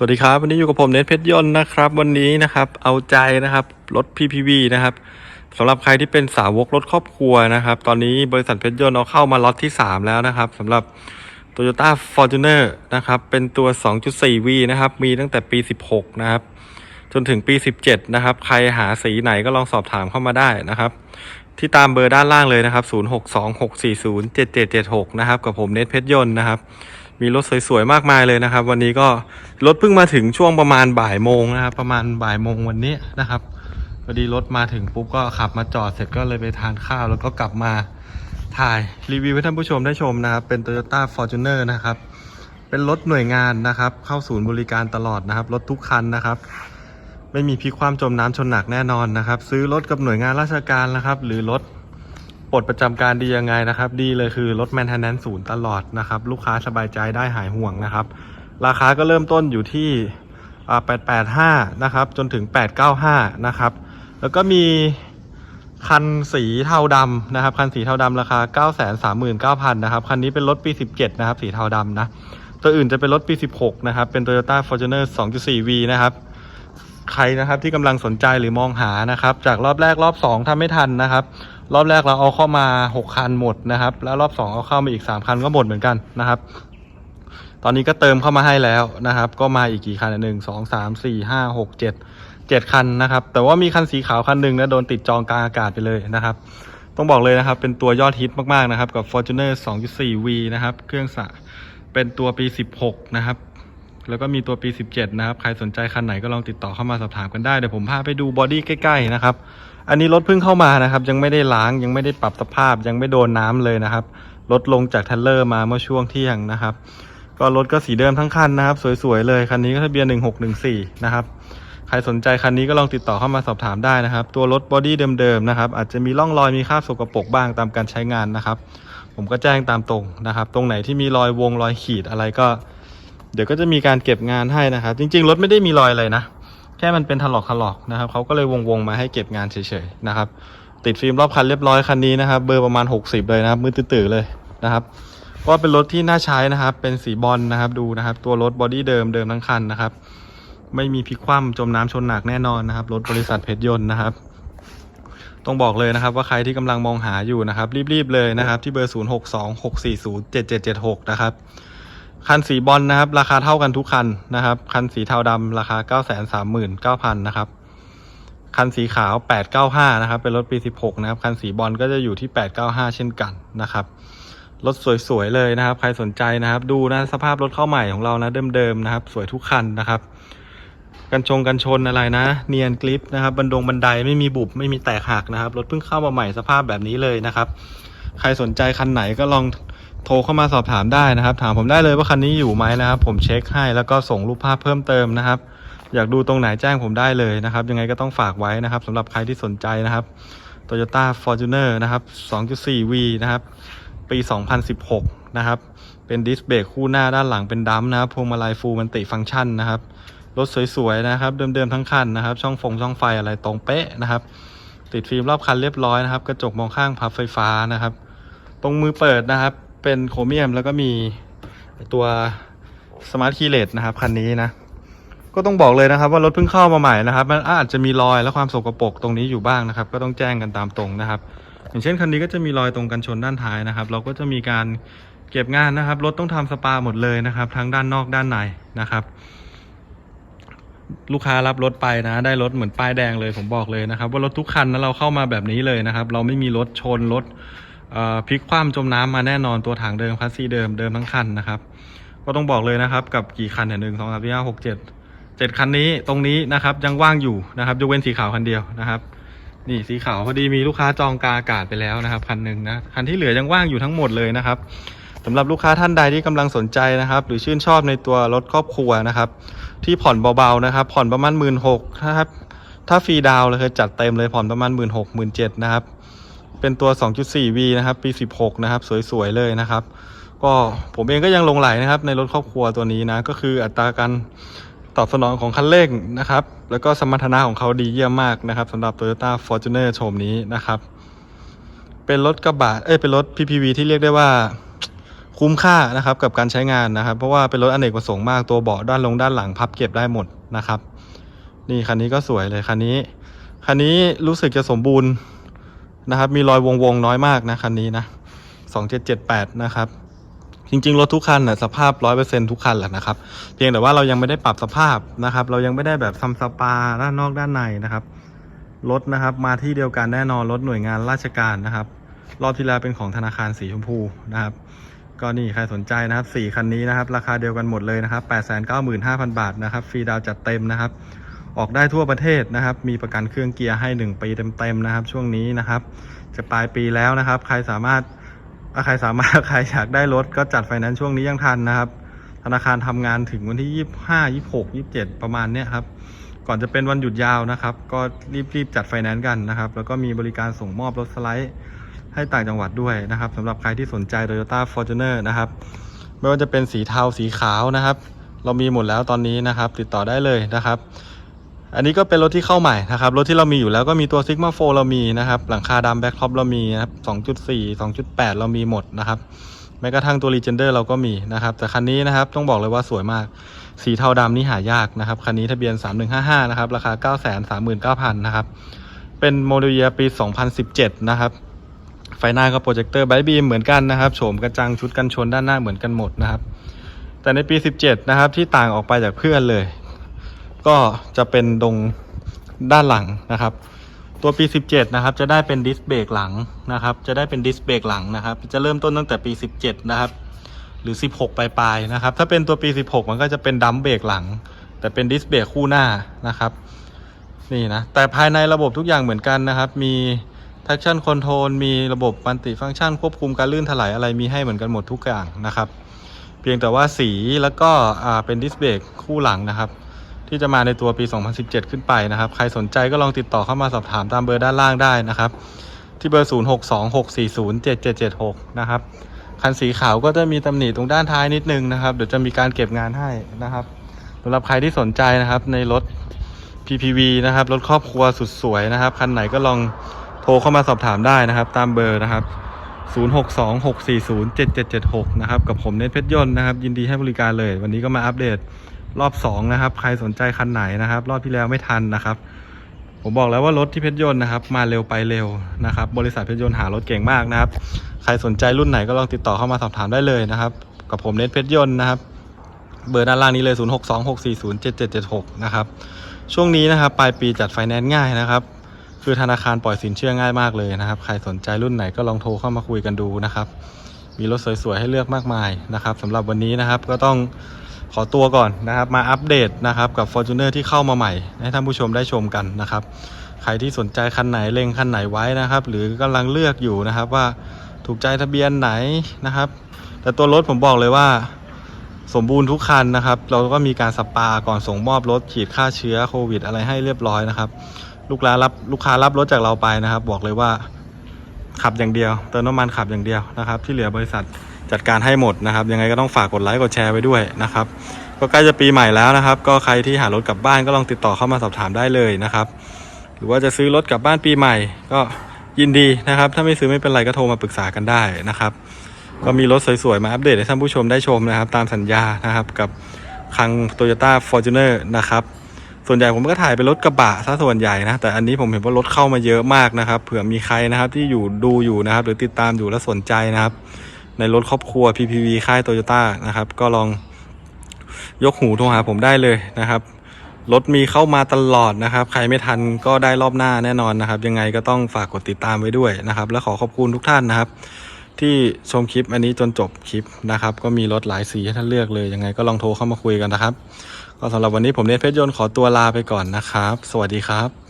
สวัสดีครับ วันนี้อยู่กับผมเนทเพชรยนต์นะครับ วันนี้นะครับเอาใจนะครับรถ PPV นะครับสำหรับใครที่เป็นสาวกรถครอบครัวนะครับ ตอนนี้บริษัทเพชรยนต์เอาเข้ามาล็อตที่ 3 แล้วนะครับสำหรับ Toyota Fortuner นะครับเป็นตัว 2.4V นะครับมีตั้งแต่ปี 16 นะครับ จนถึงปี 17 นะครับ ใครหาสีไหนก็ลองสอบถามเข้ามาได้นะครับ ที่ตามเบอร์ด้านล่างเลยนะครับ 0626407776 นะครับกับผมเนทเพชรยนต์นะครับ มีรถสวยๆมากมายเลยนะครับ วันนี้ก็รถเพิ่งมาถึงช่วงประมาณบ่ายโมงนะครับ ประมาณบ่ายโมงวันนี้นะครับพอดีรถมาถึงปุ๊บก็ขับมาจอดเสร็จก็เลยไปทานข้าว แล้วก็กลับมาถ่ายรีวิวให้ท่านผู้ชมได้ชมนะครับ เป็น Toyota Fortuner นะครับ เป็นรถหน่วยงานนะครับ เข้าศูนย์บริการตลอดนะครับ รถทุกคันนะครับ ไม่มีพิความจมน้ำชนหนักแน่นอนนะครับ ซื้อรถกับหน่วยงานราชการนะครับ หรือรถ ปลดประจำการดียังไงนะครับ ดีเลยคือรถแมนเทนแนนศูนย์ตลอดนะครับ ลูกค้าสบายใจได้หายห่วงนะครับ ราคาก็เริ่มต้นอยู่ที่885 นะครับ จนถึง 895 นะครับ แล้วก็มีคันสีเทาดำนะครับ คันสีเทาดำราคา 939,000 นะครับ คันนี้เป็นรถปี 17 นะครับ สีเทาดำนะ ตัวอื่นจะเป็นรถปี 16 นะครับ เป็น Toyota Fortuner 2.4V นะครับ ใครนะครับที่กำลังสนใจหรือมองหานะครับ จากรอบแรกรอบ2ถ้าไม่ทันนะครับ รอบแรกเราเอาเข้ามา 6 คันหมดนะครับ แล้วรอบ 2 เอาเข้ามาอีก 3 คันก็หมดเหมือนกันนะครับ ตอนนี้ก็เติมเข้ามาให้แล้วนะครับ ก็มาอีกกี่คันหนึ่งสองสามสี่ห้าหกเจ็ดเจ็ดคันนะครับ แต่ว่ามีคันสีขาวคันหนึ่งนะโดนติดจองกลางอากาศไปเลยนะครับ ต้องบอกเลยนะครับ เป็นตัวยอดฮิตมากๆนะครับ กับ Fortuner 2.4V นะครับ เครื่องสะเป็นตัวปี 16 นะครับ แล้วก็มีตัวปี 17 นะครับ ใครสนใจคันไหนก็ลองติดต่อเข้ามาสอบถามกันได้ เดี๋ยวผมพาไปดูบอดี้ใกล้ๆนะครับ อันนี้รถเพิ่งเข้ามานะครับ ยังไม่ได้ล้างยังไม่ได้ปรับสภาพ ยังไม่โดนน้ำเลยนะครับ รถลงจากเทรลเลอร์มาเมื่อช่วงเที่ยงนะครับ ก็รถก็สีเดิมทั้งคันนะครับ สวยๆเลย คันนี้ก็ทะเบียน 1614 นะครับ ใครสนใจคันนี้ก็ลองติดต่อเข้ามาสอบถามได้นะครับ ตัวรถบอดี้เดิมๆนะครับ อาจจะมีร่องรอยมีคราบสกปรกบ้างตามการใช้งานนะครับ ผมก็แจ้งตามตรงนะครับ ตรงไหนที่มีรอยวงรอยขีดอะไรก็ เดี๋ยวก็จะมีการเก็บงานให้นะครับ จริง ๆ รถไม่ได้มีรอยอะไรนะ แค่มันเป็นถลอกถลอกนะครับเขาก็เลยวงๆมาให้เก็บงานเฉยๆนะครับ ติดฟิล์มรอบคันเรียบร้อยคันนี้นะครับ เบอร์ประมาณ 60 เลยนะครับมือตื่อๆเลยนะครับก็เป็นรถที่น่าใช้นะครับ เป็นสีบอลนะครับดูนะครับ ตัวรถบอดี้เดิมเดิมทั้งคันนะครับ ไม่มีพลิกคว่ำจมน้ำชนหนักแน่นอนนะครับ รถบริษัทเพชรยนต์นะครับต้องบอกเลยนะครับว่าใครที่กำลังมองหาอยู่นะครับ รีบๆเลยนะครับ ที่เบอร์ 0626407776 นะครับ คันสีบอลนะครับ ราคาเท่ากันทุกคันนะครับ คันสีเทาดำราคา939,000นะครับคันสีขาว895นะครับ เป็นรถปี16นะครับ คันสีบอลก็จะอยู่ที่895เช่นกันนะครับรถสวยๆเลยนะครับ ใครสนใจนะครับ ดูนะสภาพรถเข้าใหม่ของเรานะเดิมๆนะครับ สวยทุกคันนะครับ กันชงกันชนอะไรนะ เนียนกริปนะครับบันดงบันไดไม่มีบุบไม่มีแตกหักนะครับรถเพิ่งเข้ามาใหม่สภาพแบบนี้เลยนะครับ ใครสนใจคันไหนก็ลอง โทรเข้ามาสอบถามได้นะครับ ถามผมได้เลยว่าคันนี้อยู่ไหมนะครับ ผมเช็คให้แล้วก็ส่งรูปภาพเพิ่มเติมนะครับ อยากดูตรงไหนแจ้งผมได้เลยนะครับ ยังไงก็ต้องฝากไว้นะครับสำหรับใครที่สนใจนะครับ Toyota Fortuner นะครับ 2.4V นะครับ ปี 2016 นะครับ เป็นดิสเบรกคู่หน้าด้านหลังเป็นดัมนะครับพวงมาลัยฟูลมันติฟังก์ชันนะครับรถสวยๆนะครับ เดิมๆทั้งคันนะครับ ช่องฟงช่องไฟอะไรตรงเป๊ะนะครับ ติดฟิล์มรอบคันเรียบร้อยนะครับ กระจกมองข้างพับไฟฟ้านะครับ ตรงมือเปิดนะครับ เป็นโครเมียมแล้วก็มีตัวสมาร์ทคีย์เลสนะครับคันนี้นะ ก็ต้องบอกเลยนะครับว่ารถเพิ่งเข้ามาใหม่นะครับ มันอาจจะมีรอยและความสกปรกตรงนี้อยู่บ้างนะครับ ก็ต้องแจ้งกันตามตรงนะครับ อย่างเช่นคันนี้ก็จะมีรอยตรงกันชนด้านท้ายนะครับ เราก็จะมีการเก็บงานนะครับรถต้องทำสปาหมดเลยนะครับ ทั้งด้านนอกด้านในนะครับ ลูกค้ารับรถไปนะ ได้รถเหมือนป้ายแดงเลยผมบอกเลยนะครับ ว่ารถทุกคันนะเราเข้ามาแบบนี้เลยนะครับ เราไม่มีรถชนรถ พลิกคว่ำจมน้ำมาแน่นอนตัวถังเดิมคัสซีเดิมเดิมทั้งคันนะครับ ก็ต้องบอกเลยนะครับ กับกี่คันเนี่ยหนึ่งสองสามสี่ห้าหกเจ็ดเจ็ดคันนี้ตรงนี้นะครับยังว่างอยู่นะครับยกเว้นสีขาวคันเดียวนะครับนี่สีขาวพอดีมีลูกค้าจองกาอากาศไปแล้วนะครับคันหนึ่งนะคันที่เหลือยังว่างอยู่ทั้งหมดเลยนะครับสำหรับลูกค้าท่านใดที่กำลังสนใจนะครับ หรือชื่นชอบในตัวรถครอบครัวนะครับ ที่ผ่อนเบาๆนะครับ ผ่อนประมาณหมื่นหกนะครับถ้าฟรีดาวเลยคือจัดเต็มเลยผ่อนประมาณหมื่นหกหมื่นเจ็ดนะครับ เป็นตัว 2.4V นะครับ ปี 16 นะครับ สวย ๆ เลยนะครับ ก็ผมเองก็ยังลงไหลนะครับ ในรถครอบครัวตัวนี้นะ ก็คืออัตราการตอบสนองของคันเร่งนะครับ แล้วก็สมรรถนะของเขาดีเยี่ยมมากนะครับสำหรับ Toyota Fortuner โฉมนี้นะครับ เป็นรถกระบะ เอ้ย เป็นรถ PPV ที่เรียกได้ว่าคคุ้มค่านะครับกับการใช้งานนะครับ เพราะว่าเป็นรถอเนกประสงค์มากตัวเบาะด้านลงด้านหลังพับเก็บได้หมดนะครับ นี่คันนี้ก็สวยเลยคันนี้คันนี้รู้สึกจะสมบูรณ์ นะครับ มีรอยวงๆน้อยมากนะคันนี้นะ2778 นะครับ จริงๆ รถทุกคันน่ะสภาพร้อยเปอร์เซ็นทุกคันแหละนะครับ เพียงแต่ว่าเรายังไม่ได้ปรับสภาพนะครับ เรายังไม่ได้แบบทำสปาด้านนอกด้านในนะครับ รถนะครับมาที่เดียวกันแน่นอน รถหน่วยงานราชการนะครับ รอบที่แล้วเป็นของธนาคารสีชมพูนะครับ ก็นี่ใครสนใจนะครับสี่คันนี้นะครับ ราคาเดียวกันหมดเลยนะครับ 895,000 บาทนะครับ ฟรีดาวน์จัดเต็มนะครับ ออกได้ทั่วประเทศนะครับ มีประกันเครื่องเกียร์ให้ 1 ปีเต็มๆนะครับ ช่วงนี้นะครับ จะปลายปีแล้วนะครับ ใครสามารถใครสามารถใครอยากได้รถก็จัดไฟแนนซ์ช่วงนี้ยังทันนะครับ ธนาคารทำงานถึงวันที่ 25 26 27 ประมาณเนี้ยครับก่อนจะเป็นวันหยุดยาวนะครับ ก็รีบๆจัดไฟแนนซ์กันนะครับ แล้วก็มีบริการส่งมอบรถสไลด์ให้ต่างจังหวัดด้วยนะครับสำหรับใครที่สนใจ Toyota Fortuner นะครับไม่ว่าจะเป็นสีเทาสีขาวนะครับ เรามีหมดแล้วตอนนี้นะครับ ติดต่อได้เลยนะครับ อันนี้ก็เป็นรถที่เข้าใหม่นะครับ รถที่เรามีอยู่แล้วก็มีตัว Sigma 4เรามีนะครับ หลังคาดำแบ็คท็อปเรามีนะครับ2.4 2.8 เรามีหมดนะครับแม้กระทั่งตัว Legender เราก็มีนะครับ แต่คันนี้นะครับต้องบอกเลยว่าสวยมาก สีเทาดำนี่หายากนะครับ คันนี้ทะเบียน 3155 นะครับ ราคา 939,000 นะครับ เป็นโมเดลเยียปี 2017 นะครับ ไฟหน้าก็โปรเจคเตอร์ไบบีมเหมือนกันนะครับ โฉมกระจังชุดกันชนด้านหน้าเหมือนกันหมดนะครับ แต่ในปี 17 นะครับที่ต่างออกไปจากเพื่อนเลย ก็จะเป็นตรงด้านหลังนะครับ ตัวปี 17 นะครับ จะได้เป็นดิสเบรกหลังนะครับ จะได้เป็นดิสเบรกหลังนะครับ จะเริ่มต้นตั้งแต่ปี 17 นะครับ หรือ 16 ปลายๆนะครับ ถ้าเป็นตัวปี 16 มันก็จะเป็นดัมเบรกหลัง แต่เป็นดิสเบรกคู่หน้านะครับ นี่นะ แต่ภายในระบบทุกอย่างเหมือนกันนะครับ มี traction control มีระบบมัลติฟังก์ชันควบคุมการลื่นถลายอะไรมีให้เหมือนกันหมดทุกอย่างนะครับ เพียงแต่ว่าสีแล้วก็เป็นดิสเบรกคู่หลังนะครับ ที่จะมาในตัวปี 2017 ขึ้นไปนะครับ ใครสนใจก็ลองติดต่อเข้ามาสอบถามตามเบอร์ด้านล่างได้นะครับ ที่เบอร์ 0626407776 นะครับ คันสีขาวก็จะมีตำหนิตรงด้านท้ายนิดนึงนะครับ เดี๋ยวจะมีการเก็บงานให้นะครับสำหรับใครที่สนใจนะครับในรถ PPV นะครับ รถครอบครัวสุดสวยนะครับ คันไหนก็ลองโทรเข้ามาสอบถามได้นะครับ ตามเบอร์นะครับ 0626407776 นะครับ กับผมเนทเพชรยนต์นะครับ ยินดีให้บริการเลย วันนี้ก็มาอัปเดต รอบ2นะครับ ใครสนใจคันไหนนะครับ รอบที่แล้วไม่ทันนะครับ ผมบอกแล้วว่ารถที่เพชรยนต์นะครับ มาเร็วไปเร็วนะครับ บริษัทเพชรยนต์หารถเก่งมากนะครับ ใครสนใจรุ่นไหนก็ลองติดต่อเข้ามาสอบถามได้เลยนะครับ กับผมเนทเพชรยนต์นะครับ เบอร์ด้านล่างนี้เลย 0626407776 นะครับ ช่วงนี้นะครับปลายปีจัดไฟแนนซ์ง่ายนะครับคือธนาคารปล่อยสินเชื่อง่ายมากเลยนะครับ ใครสนใจรุ่นไหนก็ลองโทรเข้ามาคุยกันดูนะครับ มีรถสวยๆให้เลือกมากมายนะครับสำหรับวันนี้นะครับก็ต้อง ขอตัวก่อนนะครับ มาอัปเดตนะครับกับ Fortuner ที่เข้ามาใหม่ ให้ท่านผู้ชมได้ชมกันนะครับ ใครที่สนใจคันไหนเล็งคันไหนไว้นะครับ หรือกำลังเลือกอยู่นะครับว่าถูกใจทะเบียนไหนนะครับ แต่ตัวรถผมบอกเลยว่าสมบูรณ์ทุกคันนะครับ เราก็มีการสปาก่อนส่งมอบรถฉีดฆ่าเชื้อโควิด อะไรให้เรียบร้อยนะครับ ลูกค้ารับลูกค้ารับรถจากเราไปนะครับ บอกเลยว่า ขับอย่างเดียวเติมน้ำมันขับอย่างเดียวนะครับ ที่เหลือบริษัทจัดการให้หมดนะครับ ยังไงก็ต้องฝากกดไลค์กดแชร์ไว้ด้วยนะครับ ก็ใกล้จะปีใหม่แล้วนะครับ ก็ใครที่หารถกลับบ้านก็ลองติดต่อเข้ามาสอบถามได้เลยนะครับ หรือว่าจะซื้อรถกลับบ้านปีใหม่ ก็ยินดีนะครับ ถ้าไม่ซื้อไม่เป็นไรก็โทรมาปรึกษากันได้นะครับ ก็มีรถสวยๆมาอัปเดตให้ท่านผู้ชมได้ชมนะครับ ตามสัญญานะครับกับคัง Toyota Fortuner นะครับ ส่วนใหญ่ผมก็ถ่ายเป็นรถกระบะซะส่วนใหญ่นะ แต่อันนี้ผมเห็นว่ารถเข้ามาเยอะมากนะครับ เผื่อมีใครนะครับที่อยู่ดูอยู่นะครับ หรือติดตามอยู่และสนใจนะครับ ในรถครอบครัว PPV ค่าย Toyota นะครับ ก็ลองยกหูโทรหาผมได้เลยนะครับ รถมีเข้ามาตลอดนะครับ ใครไม่ทันก็ได้รอบหน้าแน่นอนนะครับ ยังไงก็ต้องฝากกดติดตามไว้ด้วยนะครับ และขอขอบคุณทุกท่านนะครับ ที่ชมคลิปอันนี้จนจบคลิปนะครับ ก็มีรถหลายสีให้ท่านเลือกเลย ยังไงก็ลองโทรเข้ามาคุยกันนะครับ ก็สำหรับวันนี้ผมเนทเพชรยนต์ขอตัวลาไปก่อนนะครับ สวัสดีครับ